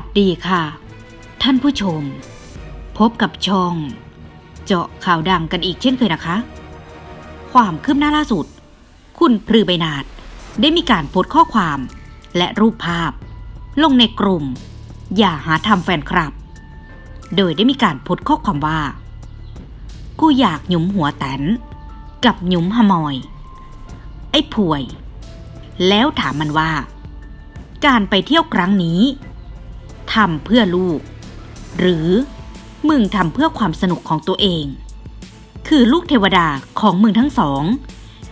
วัสดีค่ะ ท่านผู้ชม พบกับช่อง เจาะข่าวดังกันอีกเช่นเคยนะคะ ความคืบหน้าล่าสุด คุณพรือใบนาดได้มีการโพสต์ข้อความและรูปภาพ ลงในกลุ่ม อย่าหาทำแฟนคลับ โดยได้มีการโพสต์ข้อความว่า กูอยากหยุมหัวแตน กับหยุมฮมอย ไอ้ป่วย แล้วถามมันว่าการไปเที่ยวครั้งนี้ ทำเพื่อลูก หรือมึงทำเพื่อความสนุกของตัวเอง คือลูกเทวดาของมึงทั้งสอง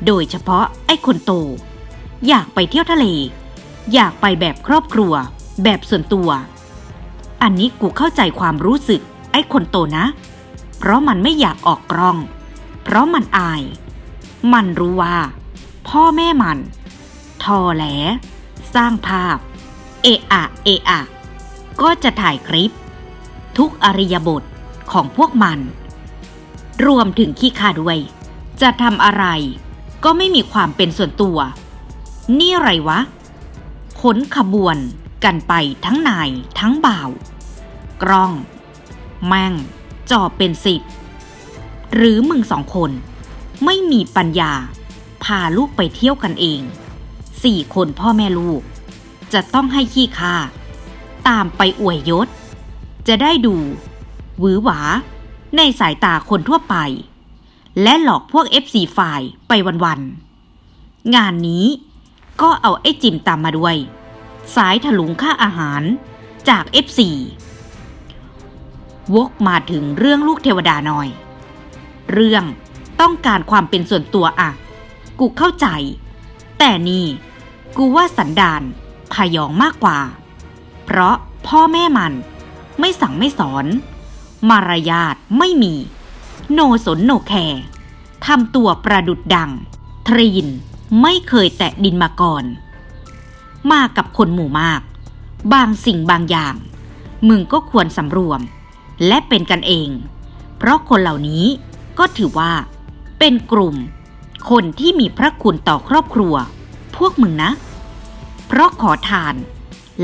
โดยเฉพาะไอ้คนโต อยากไปเที่ยวทะเล อยากไปแบบครอบครัว แบบส่วนตัว อันนี้กูเข้าใจความรู้สึกไอ้คนโตนะ เพราะมันไม่อยากออกกล้อง เพราะมันอาย มันรู้ว่า พ่อแม่มัน ทอแหล สร้างภาพ เอะอะเอะอะ ก็จะถ่ายคลิป ทุกอริยบทของพวกมัน รวมถึงขี้ข้าด้วย จะทำอะไรก็ไม่มีความเป็นส่วนตัว นี่ไรวะ ขนขบวนกันไปทั้งนายทั้งบ่าว กล้อง แม่งจอเป็นสิบ หรือมึงสองคน ไม่มีปัญญา พาลูกไปเที่ยวกันเอง สี่คนพ่อแม่ลูก จะต้องให้ขี้ข้า ตามไปอวยยศ จะได้ดูหวือหวา ในสายตาคนทั่วไป และหลอกพวก FC ฝ่ายไปวันๆ งานนี้ก็เอาไอ้จิมตามมาด้วย สายถลุงค่าอาหารจาก FC วกมาถึงเรื่องลูกเทวดาหน่อย เรื่องต้องการความเป็นส่วนตัวอะกูเข้าใจ แต่นี่ กูว่าสันดานพยองมากกว่า เพราะพ่อแม่มัน ไม่สั่งไม่สอน มารยาทไม่มี โนสนโนแคร์ทำตัวประดุดดัง ทรีนไม่เคยแตะดินมาก่อน มากับคนหมู่มาก บางสิ่งบางอย่าง มึงก็ควรสำรวม และเป็นกันเอง เพราะคนเหล่านี้ก็ถือว่า เป็นกลุ่ม คนที่มีพระคุณต่อครอบครัว พวกมึงนะ เพราะขอทาน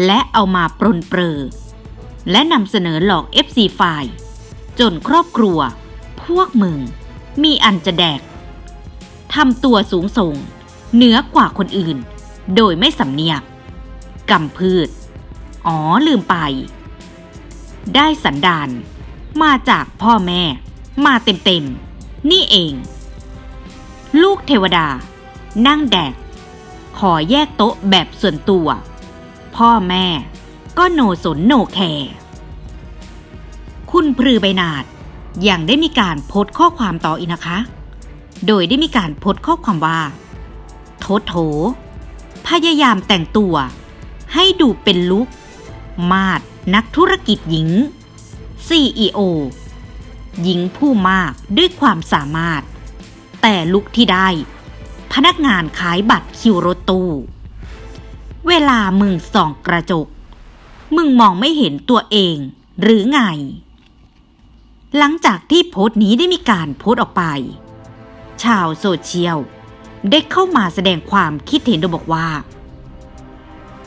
และเอามาปรนเปรอ และนำเสนอหลอก FC ฝ่าย จนครอบครัว พวกมึง มีอันจะแดกทำตัวสูงส่ง เหนือกว่าคนอื่น โดยไม่สำเนียกกำพืช อ๋อลืมไป ได้สันดาน มาจากพ่อแม่ มาเต็มๆ นี่เอง ลูกเทวดา นั่งแดก ขอแยกโต๊ะแบบส่วนตัว พ่อแม่ ก็โนสนโนแคร์คุณพรือใบนาดยังได้มีการโพสต์ข้อความต่ออีกนะคะ โดยได้มีการโพสต์ข้อความว่าโถโถ พยายามแต่งตัว ให้ดูเป็นลุก มาดนักธุรกิจหญิง CEO หญิงผู้มากด้วยความสามารถ แต่ลุกที่ได้ พนักงานขายบัตรคิวรถตู้ เวลามึงส่องกระจก มึงมองไม่เห็นตัวเอง หรือไง หลังจากที่โพสต์นี้ได้มีการโพสต์ออกไป ชาวโซเชียลได้เข้ามาแสดงความคิดเห็นโดยบอกว่า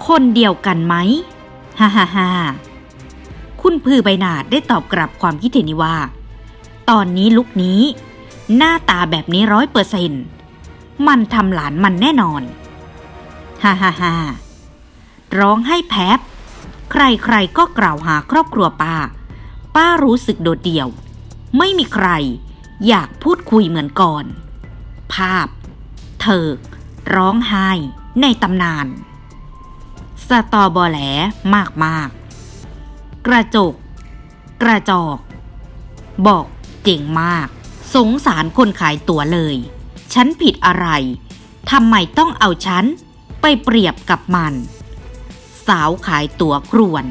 คนเดียวกันไหมฮ่าฮ่าฮ่าคุณพือใบหนาดได้ตอบกลับความคิดเห็นนี้ว่า ตอนนี้ลุกนี้ หน้าตาแบบนี้ร้อยเปอร์เซ็นมันทำหลานมันแน่นอนฮ่าฮ่าฮ่า ร้องให้แพบใครๆก็กล่าวหาครอบครัวป้า ป้ารู้สึกโดดเดี่ยว ไม่มีใคร อยากพูดคุยเหมือนก่อน ภาพ เธอ ร้องไห้ในตำนาน สตอบอแหลมากมากๆกระจก กระจอก บอกเจ๋งมาก สงสารคนขายตั๋วเลย ฉันผิดอะไรทำไมต้องเอาฉันไปเปรียบกับมัน สาวขายตั๋วกรวน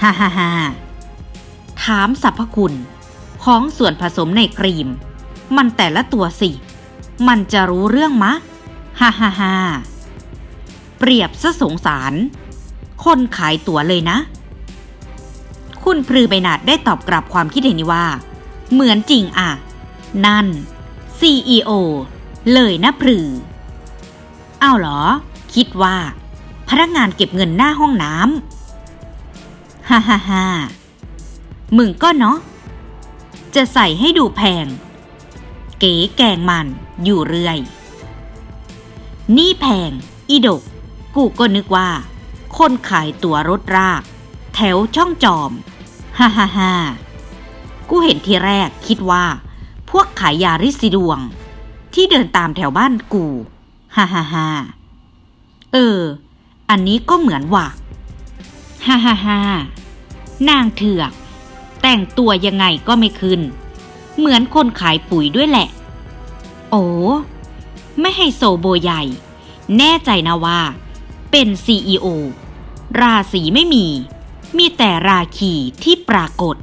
ฮ่าฮ่าฮ่าถามสรรพคุณ ของส่วนผสมในครีม มันแต่ละตัวสิ มันจะรู้เรื่องมะ ฮ่าฮ่าฮ่าเปรียบซะสงสาร คนขายตั๋วเลยนะ คุณพรือใบหนาดได้ตอบกลับความคิดเห็นนี้ว่า เหมือนจริงอะ นั่น CEO เลยนะพรือ อ้าวเหรอ คิดว่า พนักงานเก็บเงินหน้าห้องน้ำฮ่าฮ่าฮ่ามึงก็เนาะ จะใส่ให้ดูแพง เก๋แกงมันอยู่เรื่อย นี่แพง อีดก กูก็นึกว่า คนขายตั๋วรถราก แถวช่องจอม ฮ่าฮ่าฮ่ากูเห็นทีแรกคิดว่า พวกขายยาริสีดวง ที่เดินตามแถวบ้านกู ฮ่าฮ่าฮ่าเออ อันนี้ก็เหมือนว่ะฮ่าฮ่าฮ่านางเถือก แต่งตัวยังไงก็ไม่ขึ้น เหมือนคนขายปุ๋ยด้วยแหละ โอ้ไม่ให้โซโบใหญ่ แน่ใจนะว่า เป็น CEO ราศีไม่มี มีแต่ราคีที่ปรากฏ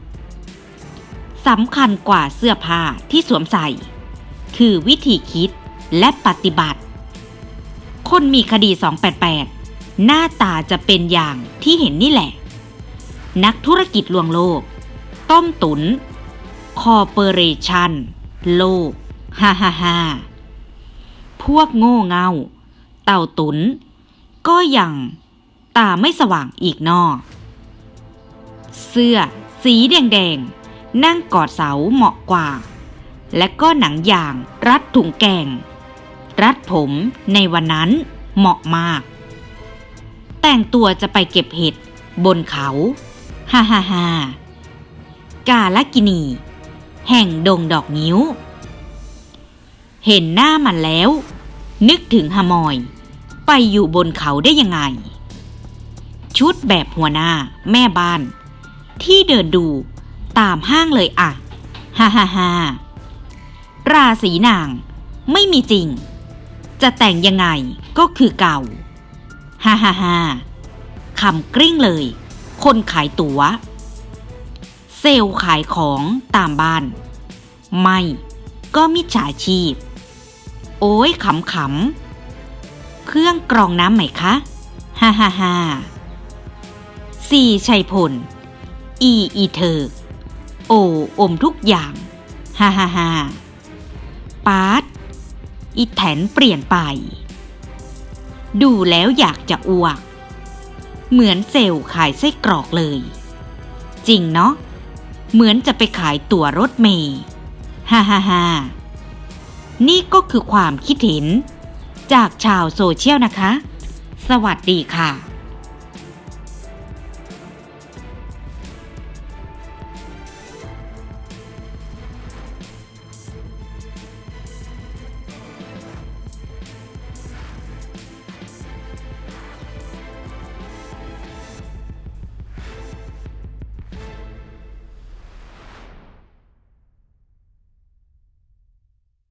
สำคัญกว่าเสื้อผ้าที่สวมใส่ คือวิธีคิดและปฏิบัติ คนมีคดี 288 หน้าตาจะเป็นอย่างที่เห็นนี่แหละ นักธุรกิจลวงโลก ต้มตุนคอร์ปอเรชันโลกฮ่าฮ่าฮ่าพวกโง่เงา เต่าตุน ก็ยังตาไม่สว่างอีกนอเสื้อสีแดงๆ นั่งกอดเสาเหมาะกว่า และก็หนังยางรัดถุงแกง รัดผมในวันนั้นเหมาะมาก แต่งตัวจะไปเก็บเห็ด บนเขาฮ่าฮ่าฮ่ากาลกินี แห่งดงดอกนิ้ว เห็นหน้ามันแล้ว นึกถึงฮามอย ไปอยู่บนเขาได้ยังไง ชุดแบบหัวหน้าแม่บ้าน ที่เดินดูตามห้างเลยอะฮ่าฮ่าฮ่าราศีนางไม่มีจริง จะแต่งยังไงก็คือเก่า ฮ่าฮ่าฮ่าคำกริ้งเลย คนขายตัว๋ว เซลล์ขายของตามบ้าน ไม่ก็มิจฉาชีพ โอ้ยขำขำเครื่องกรองน้ำไหมคะ ฮ่าฮ่าฮ่าสี่ชัยพล อีอีเธอ โออมทุกอย่าง ฮ่าฮ่าฮ่าปาร์ตอีแถนเปลี่ยนไป ดูแล้วอยากจะอ้วก เหมือนเซลล์ขายไส้กรอกเลย จริงเนาะ เหมือนจะไปขายตั๋วรถเมย์ฮ่าฮ่าฮ่านี่ก็คือความคิดเห็น จากชาวโซเชียลนะคะ สวัสดีค่ะ